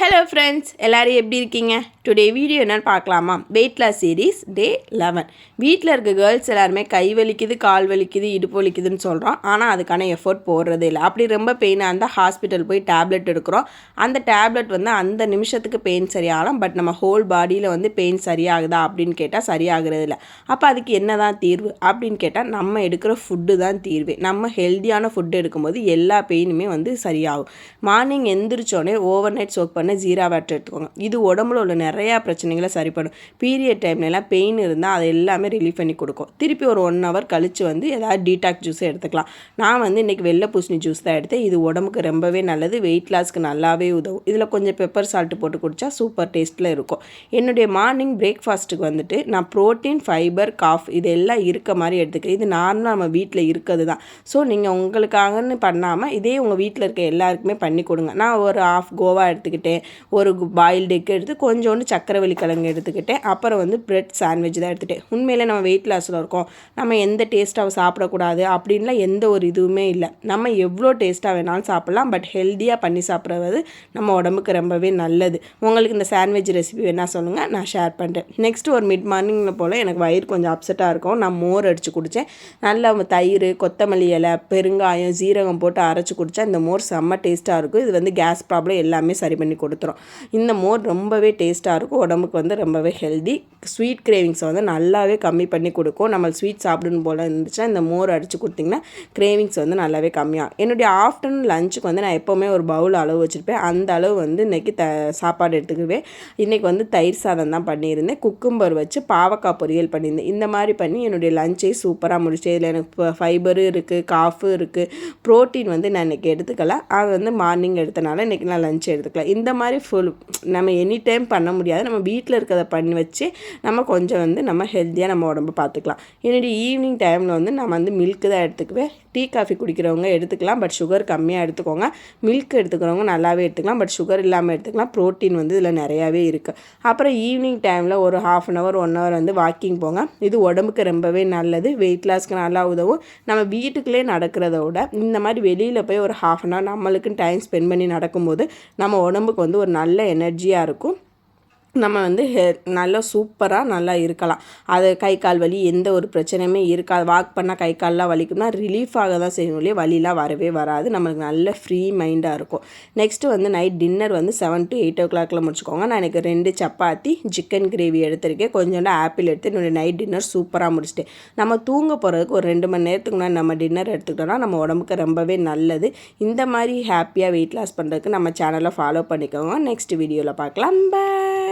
Hello friends எல்லோரும் எப்படி இருக்கீங்க? டுடே வீடியோ என்னென்னு பார்க்கலாமா? Weight loss series day eleven வீட்டில் இருக்க கேர்ள்ஸ் எல்லாருமே கை வலிக்குது கால் வலிக்குது இடுப்பு வலிக்குதுன்னு சொல்கிறோம் ஆனால் அதுக்கான எஃபோர்ட் போடுறது இல்லை. அப்படி ரொம்ப பெயினாக இருந்தால் ஹாஸ்பிட்டல் போய் டேப்லெட் எடுக்கிறோம். அந்த டேப்லெட் வந்து அந்த நிமிஷத்துக்கு பெயின் சரியாகலாம். பட் நம்ம ஹோல் பாடியில் வந்து பெயின் சரியாகுதா அப்படின்னு கேட்டால் சரியாகிறது இல்லை. அப்போ அதுக்கு என்ன தான் தீர்வு அப்படின்னு கேட்டால் நம்ம எடுக்கிற ஃபுட்டு தான் தீர்வு. நம்ம ஹெல்த்தியான ஃபுட்டு எடுக்கும்போது எல்லா பெயினுமே வந்து சரியாகும். மார்னிங் எந்திரிச்சோடனே ஓவர் நைட் சோக் பண்ணி ஜீரா வாட்டர் எடுத்துக்கோங்க. இது உடம்புல உள்ள நிறையா பிரச்சனைகளை சரி பண்ணும் பீரியட் டைம்லலாம் பெயின் இருந்தால் அதை எல்லாமே ரிலீஃப் பண்ணி கொடுக்கும். திருப்பி ஒரு ஒன் ஹவர் கழித்து வந்து ஏதாவது டீடாக் ஜூஸை எடுத்துக்கலாம். நான் வந்து இன்றைக்கி வெள்ளை பூசணி ஜூஸ் தான் எடுத்தேன். இது உடம்புக்கு ரொம்பவே நல்லது. வெயிட் லாஸ்க்கு நல்லாவே உதவும். இதில் கொஞ்சம் பெப்பர் சால்ட்டு போட்டு குடித்தா சூப்பர் டேஸ்ட்டில் இருக்கும். என்னுடைய மார்னிங் பிரேக்ஃபாஸ்ட்டுக்கு வந்துட்டு நான் ப்ரோட்டீன் ஃபைபர் காஃப் இது எல்லாம் இருக்க மாதிரி எடுத்துக்கிறேன். இது நார்மலாக நம்ம வீட்டில் இருக்கிறது தான். ஸோ நீங்கள் உங்களுக்காகன்னு பண்ணாமல் இதே உங்கள் வீட்டில் இருக்க எல்லாருக்குமே பண்ணி கொடுங்க. நான் ஒரு ஆஃப் கோவா எடுத்துக்கிட்டேன். ஒரு பாயில்டு எக் எடுத்து கொஞ்சோண்டு சக்கரவள்ளி கிழங்கு எடுத்துக்கிட்டேன். அப்புறம் வந்து ப்ரெட் சாண்ட்விச் தான் எடுத்துகிட்டேன் உண்மையிலே நம்ம வெயிட் லாஸில் இருக்கோம். நம்ம எந்த டேஸ்ட்டாக சாப்பிடக்கூடாது அப்படின்லாம் எந்த ஒரு இதுவுமே இல்லை. நம்ம எவ்வளோ டேஸ்ட்டாக வேணாலும் சாப்பிட்லாம். பட் ஹெல்த்தியாக பண்ணி சாப்பிட்றது நம்ம உடம்புக்கு ரொம்பவே நல்லது. உங்களுக்கு இந்த சாண்ட்விச் ரெசிபி வேணால் சொல்லுங்கள் நான் ஷேர் பண்ணுறேன் நெக்ஸ்ட்டு ஒரு மிட் மார்னிங்கில் போல் எனக்கு வயிறு கொஞ்சம் அப்செட்டாக இருக்கும். நான் மோர் அடித்து குடித்தேன் நல்லா தயிர் கொத்தமல்லி இலை பெருங்காயம் சீரகம் போட்டு அரைச்சி குடித்தா இந்த மோர் செம்ம டேஸ்ட்டாக இருக்கும். இது வந்து கேஸ் ப்ராப்ளம் எல்லாமே சரி பண்ணி கொடுத்துரும். இந்த மோர் ரொம்பவே டேஸ்ட்டாக இருக்கும். உடம்புக்கு வந்து ரொம்பவே ஹெல்தி. ஸ்வீட் கிரேவிங்ஸை வந்து நல்லாவே கம்மி பண்ணி கொடுக்கும். நம்ம ஸ்வீட் சாப்பிடணும் போல் இருந்துச்சுன்னா இந்த மோர் அடித்து கொடுத்திங்கன்னா கிரேவிங்ஸ் வந்து நல்லாவே கம்மியாகும். என்னுடைய ஆஃப்டர்நூன் லஞ்சுக்கு வந்து நான் எப்போவுமே ஒரு பவுல் அளவு வச்சுருப்பேன். அந்த அளவு வந்து இன்றைக்கி த சாப்பாடு எடுத்துக்குவேன். இன்றைக்கி வந்து தயிர் சாதம் தான் பண்ணியிருந்தேன். குக்கும்பர் வச்சு பாவக்காய் பொரியல் பண்ணியிருந்தேன். இந்த மாதிரி பண்ணி என்னுடைய லஞ்சை சூப்பராக முடிச்சு இதில் எனக்கு ஃபைபரும் இருக்குது காஃபு இருக்குது ப்ரோட்டீன் வந்து நான் இன்றைக்கி எடுத்துக்கலாம் அது வந்து மார்னிங் எடுத்தனால இன்றைக்கி நான் லஞ்ச் எடுத்துக்கலாம் இந்த மாதிரி ஃபுல் நம்ம எனி டைம் பண்ண முடியாது. நம்ம வீட்டில் இருக்கிறத பண்ணி வச்சு நம்ம கொஞ்சம் வந்து நம்ம ஹெல்த்தியாக நம்ம உடம்பு பார்த்துக்கலாம். என்னுடைய ஈவினிங் டைமில் வந்து நான் வந்து மில்க்கு தான் எடுத்துக்குவேன். டீ காஃபி குடிக்கிறவங்க எடுத்துக்கலாம். பட் சுகர் கம்மியாக எடுத்துக்கோங்க. மில்க் எடுத்துக்கிறவங்க நல்லாவே எடுத்துக்கலாம். பட் சுகர் இல்லாமல் எடுத்துக்கலாம். ப்ரோட்டீன் வந்து இதில் நிறையாவே இருக்குது அப்புறம் ஈவினிங் டைமில் ஒரு half an hour one hour வந்து வாக்கிங் போங்க. இது உடம்புக்கு ரொம்பவே நல்லது. வெயிட் லாஸ்க்கு நல்லா உதவும். நம்ம வீட்டுக்குள்ளே நடக்கிறத விட இந்த மாதிரி வெளியில் போய் ஒரு ஹாஃப் அன் ஹவர் நம்மளுக்குன்னு டைம் ஸ்பெண்ட் பண்ணி நடக்கும்போது நம்ம உடம்புக்கு உடம்புக்கு வந்து ஒரு நல்ல எனர்ஜியாக இருக்கும். நம்ம வந்து ஹெ நல்லா சூப்பராக நல்லா இருக்கலாம். அது கை கால் வலி எந்த ஒரு பிரச்சனையுமே இருக்காது. வாக் பண்ணால் கை கால்லாம் வலிக்கும்னா ரிலீஃபாக தான் செய்யணும் இல்லையா வலிலாம் வரவே வராது. நம்மளுக்கு நல்ல ஃப்ரீ மைண்டாக இருக்கும். நெக்ஸ்ட்டு வந்து நைட் டின்னர் வந்து செவன் டு எயிட் ஓ கிளாக்கில் முடிச்சுக்கோங்க. நான் எனக்கு ரெண்டு சப்பாத்தி சிக்கன் கிரேவி எடுத்திருக்கேன். கொஞ்சோண்டு ஆப்பிள் எடுத்து என்னுடைய நைட் டின்னர் சூப்பராக முடிச்சிட்டேன். நம்ம தூங்க போகிறதுக்கு ஒரு ரெண்டு மணி நேரத்துக்கு முன்னாடி நம்ம டின்னர் எடுத்துக்கிட்டோம்னா நம்ம உடம்புக்கு ரொம்பவே நல்லது. இந்த மாதிரி ஹாப்பியாக வெயிட் லாஸ் பண்ணுறதுக்கு நம்ம சேனலை ஃபாலோ பண்ணிக்கோங்க. நெக்ஸ்ட் வீடியோவில் பார்க்கலாம் பாய்